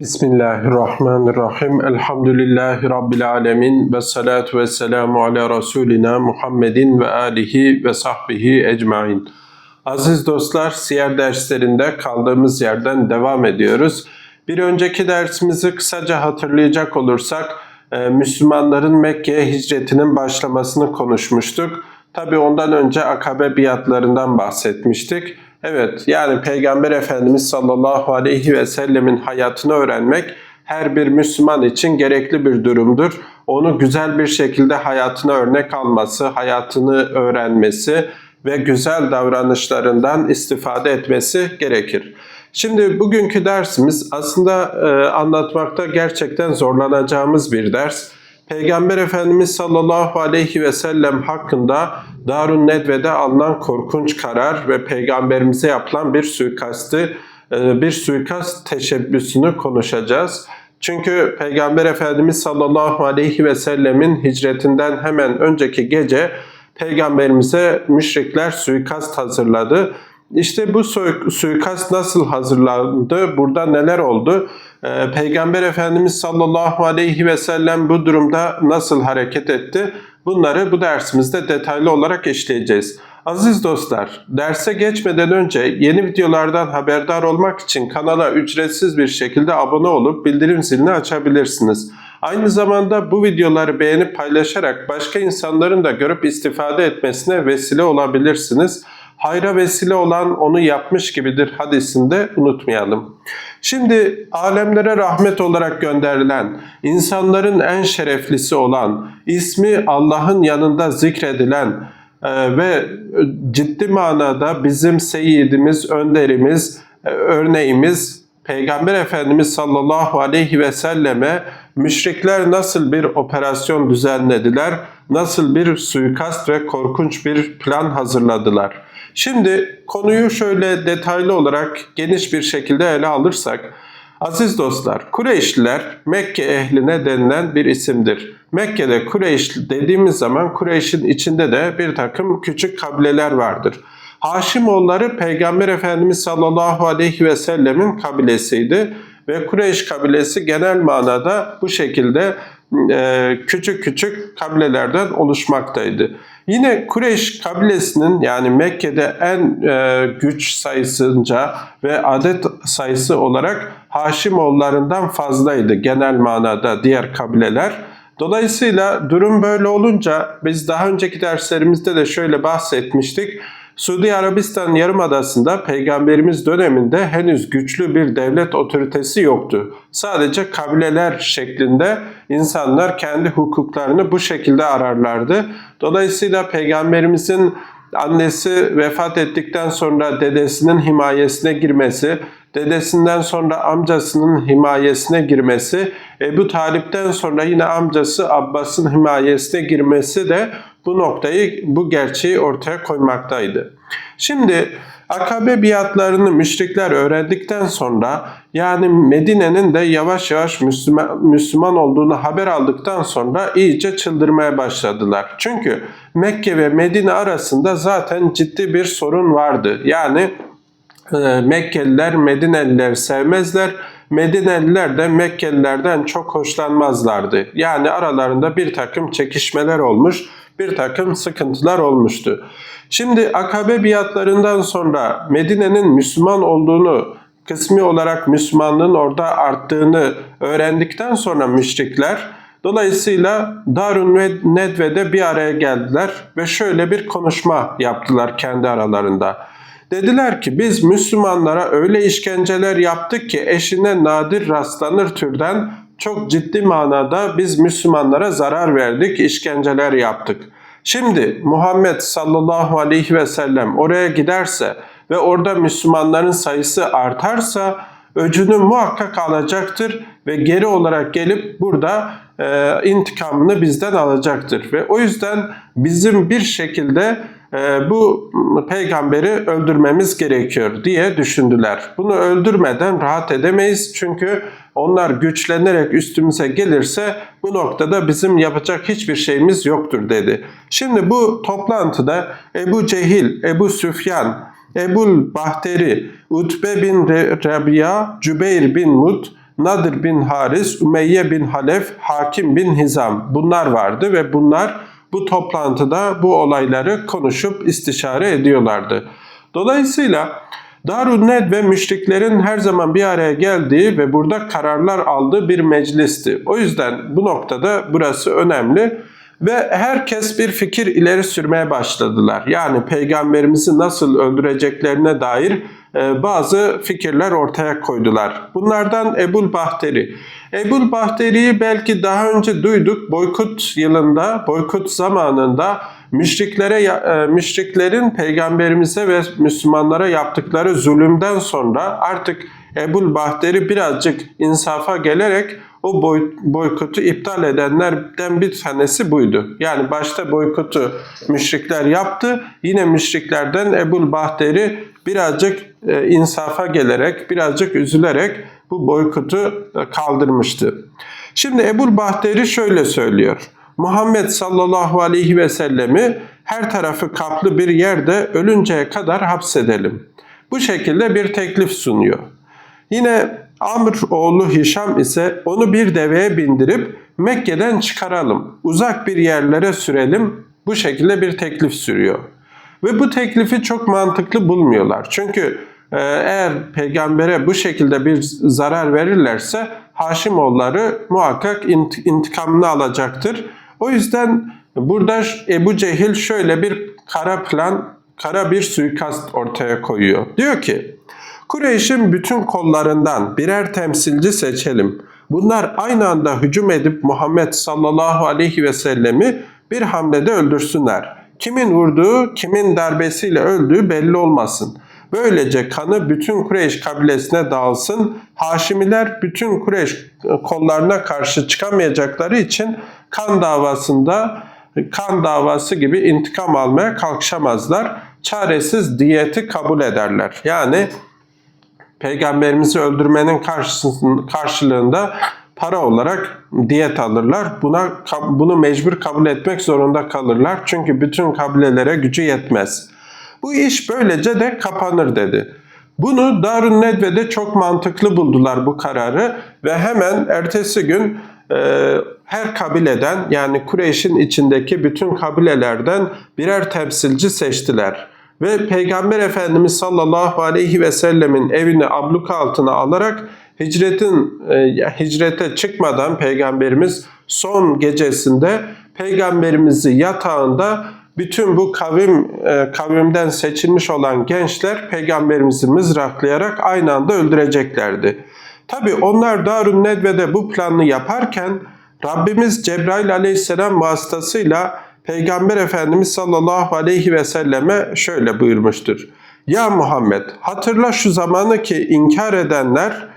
Bismillahirrahmanirrahim. Elhamdülillahi Rabbil alemin. Ve salatu ala Resulina Muhammedin ve alihi ve sahbihi ecmain. Aziz dostlar, siyer derslerinde kaldığımız yerden devam ediyoruz. Bir önceki dersimizi kısaca hatırlayacak olursak, e, Müslümanların Mekke'ye hicretinin başlamasını konuşmuştuk. Tabi ondan önce akabe biatlarından bahsetmiştik. Evet yani Peygamber Efendimiz sallallahu aleyhi ve sellemin hayatını öğrenmek her bir Müslüman için gerekli bir durumdur. Onu güzel bir şekilde hayatına örnek alması, hayatını öğrenmesi ve güzel davranışlarından istifade etmesi gerekir. Şimdi bugünkü dersimiz aslında e, anlatmakta gerçekten zorlanacağımız bir ders. Peygamber Efendimiz sallallahu aleyhi ve sellem hakkında Darun Nedve'de alınan korkunç karar ve peygamberimize yapılan bir suikastı, e, bir suikast teşebbüsünü konuşacağız. Çünkü Peygamber Efendimiz sallallahu aleyhi ve sellemin hicretinden hemen önceki gece peygamberimize müşrikler suikast hazırladı. İşte bu suikast nasıl hazırlandı? Burada neler oldu? Ee, Peygamber Efendimiz sallallahu aleyhi ve sellem bu durumda nasıl hareket etti? Bunları bu dersimizde detaylı olarak işleyeceğiz. Aziz dostlar, derse geçmeden önce yeni videolardan haberdar olmak için kanala ücretsiz bir şekilde abone olup bildirim zilini açabilirsiniz. Aynı zamanda bu videoları beğenip paylaşarak başka insanların da görüp istifade etmesine vesile olabilirsiniz hayra vesile olan onu yapmış gibidir hadisini de unutmayalım. Şimdi alemlere rahmet olarak gönderilen, insanların en şereflisi olan, ismi Allah'ın yanında zikredilen e, ve ciddi manada bizim seyidimiz, önderimiz, e, örneğimiz Peygamber Efendimiz sallallahu aleyhi ve selleme müşrikler nasıl bir operasyon düzenlediler, nasıl bir suikast ve korkunç bir plan hazırladılar. Şimdi konuyu şöyle detaylı olarak geniş bir şekilde ele alırsak, aziz dostlar, Kureyşliler Mekke ehline denilen bir isimdir. Mekke'de Kureyş dediğimiz zaman Kureyş'in içinde de bir takım küçük kabileler vardır. Haşimoğulları Peygamber Efendimiz sallallahu aleyhi ve sellemin kabilesiydi ve Kureyş kabilesi genel manada bu şekilde küçük küçük kabilelerden oluşmaktaydı. Yine Kureyş kabilesinin yani Mekke'de en e, güç sayısınca ve adet sayısı olarak Haşimoğullarından fazlaydı genel manada diğer kabileler. Dolayısıyla durum böyle olunca biz daha önceki derslerimizde de şöyle bahsetmiştik. Suudi Arabistan Yarımadası'nda peygamberimiz döneminde henüz güçlü bir devlet otoritesi yoktu. Sadece kabileler şeklinde insanlar kendi hukuklarını bu şekilde ararlardı. Dolayısıyla peygamberimizin annesi vefat ettikten sonra dedesinin himayesine girmesi, dedesinden sonra amcasının himayesine girmesi, Ebu Talip'ten sonra yine amcası Abbas'ın himayesine girmesi de bu noktayı, bu gerçeği ortaya koymaktaydı. Şimdi Akabe biatlarını müşrikler öğrendikten sonra yani Medine'nin de yavaş yavaş Müslüman, Müslüman olduğunu haber aldıktan sonra iyice çıldırmaya başladılar. Çünkü Mekke ve Medine arasında zaten ciddi bir sorun vardı. Yani e, Mekkeliler Medineliler sevmezler. Medineliler de Mekkelilerden çok hoşlanmazlardı. Yani aralarında bir takım çekişmeler olmuş bir takım sıkıntılar olmuştu. Şimdi akabe biatlarından sonra Medine'nin Müslüman olduğunu, kısmi olarak Müslümanlığın orada arttığını öğrendikten sonra müşrikler Dolayısıyla Darun ve Nedve'de bir araya geldiler ve şöyle bir konuşma yaptılar kendi aralarında. Dediler ki biz Müslümanlara öyle işkenceler yaptık ki eşine nadir rastlanır türden çok ciddi manada biz Müslümanlara zarar verdik, işkenceler yaptık. Şimdi Muhammed sallallahu aleyhi ve sellem oraya giderse ve orada Müslümanların sayısı artarsa öcünü muhakkak alacaktır ve geri olarak gelip burada e, intikamını bizden alacaktır. Ve o yüzden bizim bir şekilde e, bu peygamberi öldürmemiz gerekiyor diye düşündüler. Bunu öldürmeden rahat edemeyiz çünkü onlar güçlenerek üstümüze gelirse bu noktada bizim yapacak hiçbir şeyimiz yoktur dedi. Şimdi bu toplantıda Ebu Cehil, Ebu Süfyan, Ebul Bahteri, Utbe bin Rabia, Cübeyr bin Mut, Nadir bin Haris, Ümeyye bin Halef, Hakim bin Hizam bunlar vardı ve bunlar bu toplantıda bu olayları konuşup istişare ediyorlardı. Dolayısıyla Darun ve müşriklerin her zaman bir araya geldiği ve burada kararlar aldığı bir meclisti. O yüzden bu noktada burası önemli ve herkes bir fikir ileri sürmeye başladılar. Yani peygamberimizi nasıl öldüreceklerine dair e, bazı fikirler ortaya koydular. Bunlardan Ebul Bahteri. Ebul Bahteri'yi belki daha önce duyduk. Boykut yılında, boykut zamanında müşriklere e, müşriklerin peygamberimize ve Müslümanlara yaptıkları zulümden sonra artık Ebul Bahteri birazcık insafa gelerek o boy, boykotu iptal edenlerden bir tanesi buydu. Yani başta boykotu müşrikler yaptı. Yine müşriklerden Ebul Bahteri birazcık e, insafa gelerek, birazcık üzülerek bu boykotu e, kaldırmıştı. Şimdi Ebul Bahteri şöyle söylüyor. Muhammed sallallahu aleyhi ve sellemi her tarafı kaplı bir yerde ölünceye kadar hapsedelim. Bu şekilde bir teklif sunuyor. Yine Amr oğlu Hişam ise onu bir deveye bindirip Mekke'den çıkaralım, uzak bir yerlere sürelim bu şekilde bir teklif sürüyor. Ve bu teklifi çok mantıklı bulmuyorlar. Çünkü e, eğer peygambere bu şekilde bir zarar verirlerse Haşimoğulları muhakkak intikamını alacaktır. O yüzden burada Ebu Cehil şöyle bir kara plan, kara bir suikast ortaya koyuyor. Diyor ki Kureyş'in bütün kollarından birer temsilci seçelim. Bunlar aynı anda hücum edip Muhammed sallallahu aleyhi ve sellemi bir hamlede öldürsünler. Kimin vurduğu, kimin darbesiyle öldüğü belli olmasın. Böylece kanı bütün Kureyş kabilesine dağılsın. Haşimiler bütün Kureyş kollarına karşı çıkamayacakları için kan davasında kan davası gibi intikam almaya kalkışamazlar. Çaresiz diyeti kabul ederler. Yani peygamberimizi öldürmenin karşılığında para olarak diyet alırlar. Buna bunu mecbur kabul etmek zorunda kalırlar. Çünkü bütün kabilelere gücü yetmez. Bu iş böylece de kapanır dedi. Bunu Darun Nedve'de çok mantıklı buldular bu kararı ve hemen ertesi gün her kabileden yani Kureyş'in içindeki bütün kabilelerden birer temsilci seçtiler ve Peygamber Efendimiz sallallahu aleyhi ve sellemin evini abluk altına alarak hicretin e, hicrete çıkmadan peygamberimiz son gecesinde peygamberimizi yatağında bütün bu kavim e, kavimden seçilmiş olan gençler peygamberimizi mızraklayarak aynı anda öldüreceklerdi. Tabi onlar Darun Nedve'de bu planı yaparken Rabbimiz Cebrail aleyhisselam vasıtasıyla Peygamber Efendimiz sallallahu aleyhi ve selleme şöyle buyurmuştur. Ya Muhammed hatırla şu zamanı ki inkar edenler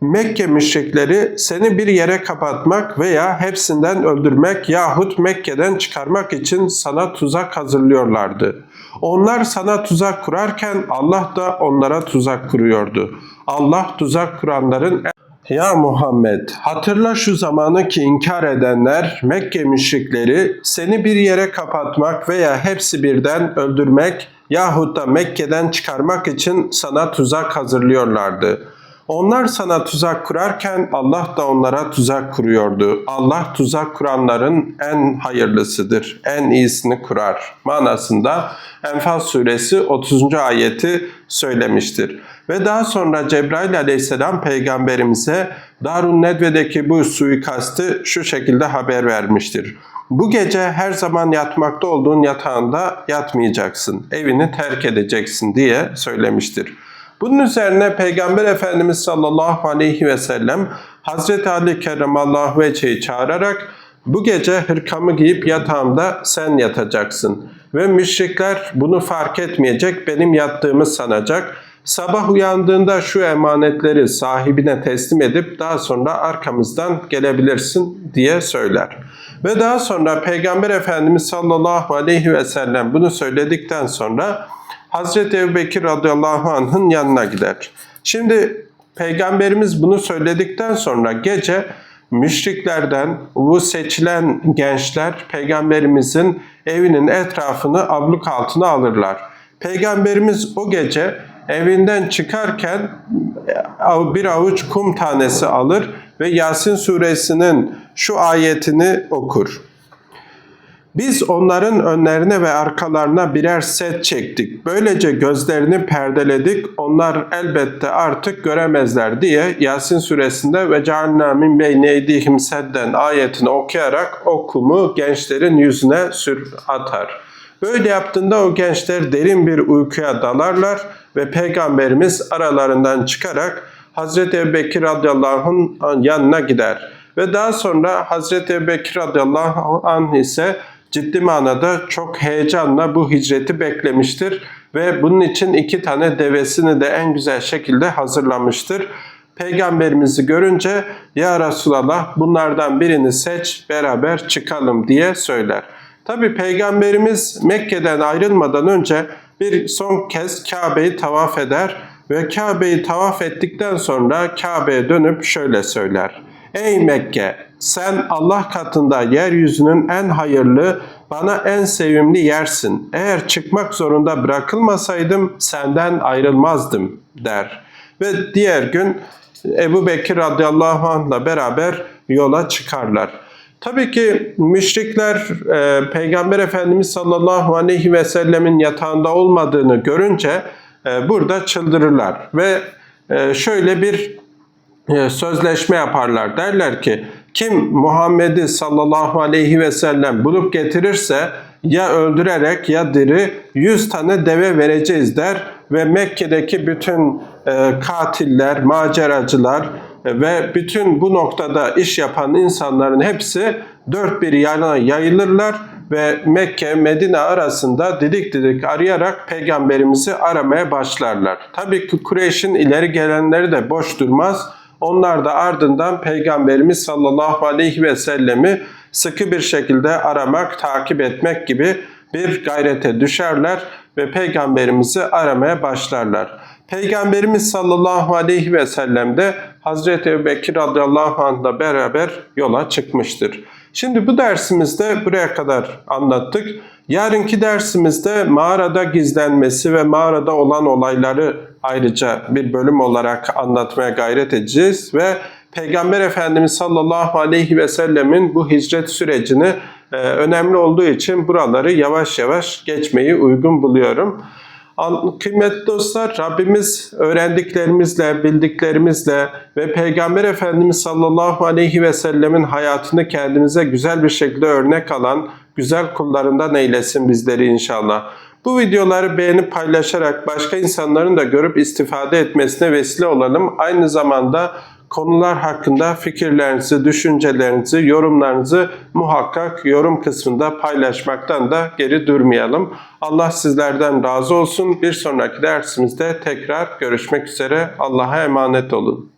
Mekke müşrikleri seni bir yere kapatmak veya hepsinden öldürmek yahut Mekke'den çıkarmak için sana tuzak hazırlıyorlardı. Onlar sana tuzak kurarken Allah da onlara tuzak kuruyordu. Allah tuzak kuranların ya Muhammed hatırla şu zamanı ki inkar edenler Mekke müşrikleri seni bir yere kapatmak veya hepsi birden öldürmek yahut da Mekke'den çıkarmak için sana tuzak hazırlıyorlardı.'' Onlar sana tuzak kurarken Allah da onlara tuzak kuruyordu. Allah tuzak kuranların en hayırlısıdır, en iyisini kurar manasında Enfal suresi 30. ayeti söylemiştir. Ve daha sonra Cebrail aleyhisselam peygamberimize Darun Nedve'deki bu suikastı şu şekilde haber vermiştir. Bu gece her zaman yatmakta olduğun yatağında yatmayacaksın, evini terk edeceksin diye söylemiştir. Bunun üzerine Peygamber Efendimiz sallallahu aleyhi ve sellem Hazreti Ali kerramallahu vecehi çağırarak bu gece hırkamı giyip yatağımda sen yatacaksın. Ve müşrikler bunu fark etmeyecek, benim yattığımı sanacak. Sabah uyandığında şu emanetleri sahibine teslim edip daha sonra arkamızdan gelebilirsin diye söyler. Ve daha sonra Peygamber Efendimiz sallallahu aleyhi ve sellem bunu söyledikten sonra Hazreti Ebu Bekir radıyallahu anh'ın yanına gider. Şimdi Peygamberimiz bunu söyledikten sonra gece müşriklerden bu seçilen gençler Peygamberimizin evinin etrafını abluk altına alırlar. Peygamberimiz o gece evinden çıkarken e, bir avuç kum tanesi alır ve Yasin suresinin şu ayetini okur. Biz onların önlerine ve arkalarına birer set çektik. Böylece gözlerini perdeledik. Onlar elbette artık göremezler diye Yasin suresinde ve cealna min beyni eydihim sedden ayetini okuyarak o kumu gençlerin yüzüne sür atar. Böyle yaptığında o gençler derin bir uykuya dalarlar ve Peygamberimiz aralarından çıkarak Hazreti Ebubekir radıyallahu anh yanına gider. Ve daha sonra Hazreti Ebubekir radıyallahu anh ise ciddi manada çok heyecanla bu hicreti beklemiştir ve bunun için iki tane devesini de en güzel şekilde hazırlamıştır. Peygamberimizi görünce ya Resulallah bunlardan birini seç beraber çıkalım diye söyler. Tabi Peygamberimiz Mekke'den ayrılmadan önce bir son kez Kabe'yi tavaf eder ve Kabe'yi tavaf ettikten sonra Kabe'ye dönüp şöyle söyler. Ey Mekke sen Allah katında yeryüzünün en hayırlı, bana en sevimli yersin. Eğer çıkmak zorunda bırakılmasaydım senden ayrılmazdım der. Ve diğer gün Ebu Bekir radıyallahu anh'la beraber yola çıkarlar. Tabii ki müşrikler e, Peygamber Efendimiz sallallahu aleyhi ve sellemin yatağında olmadığını görünce e, burada çıldırırlar ve e, şöyle bir e, sözleşme yaparlar. Derler ki kim Muhammed'i sallallahu aleyhi ve sellem bulup getirirse ya öldürerek ya diri 100 tane deve vereceğiz der ve Mekke'deki bütün e, katiller, maceracılar ve bütün bu noktada iş yapan insanların hepsi dört bir yana yayılırlar ve Mekke, Medine arasında didik didik arayarak peygamberimizi aramaya başlarlar. Tabii ki Kureyş'in ileri gelenleri de boş durmaz. Onlar da ardından Peygamberimiz sallallahu aleyhi ve sellemi sıkı bir şekilde aramak, takip etmek gibi bir gayrete düşerler ve Peygamberimizi aramaya başlarlar. Peygamberimiz sallallahu aleyhi ve sellem de Hazreti Ebubekir radıyallahu anh'la beraber yola çıkmıştır. Şimdi bu dersimizde buraya kadar anlattık. Yarınki dersimizde mağarada gizlenmesi ve mağarada olan olayları ayrıca bir bölüm olarak anlatmaya gayret edeceğiz ve Peygamber Efendimiz sallallahu aleyhi ve sellemin bu hicret sürecini e, önemli olduğu için buraları yavaş yavaş geçmeyi uygun buluyorum. Kıymetli dostlar, Rabbimiz öğrendiklerimizle, bildiklerimizle ve Peygamber Efendimiz sallallahu aleyhi ve sellemin hayatını kendimize güzel bir şekilde örnek alan güzel kullarından eylesin bizleri inşallah. Bu videoları beğenip paylaşarak başka insanların da görüp istifade etmesine vesile olalım. Aynı zamanda konular hakkında fikirlerinizi, düşüncelerinizi, yorumlarınızı muhakkak yorum kısmında paylaşmaktan da geri durmayalım. Allah sizlerden razı olsun. Bir sonraki dersimizde tekrar görüşmek üzere. Allah'a emanet olun.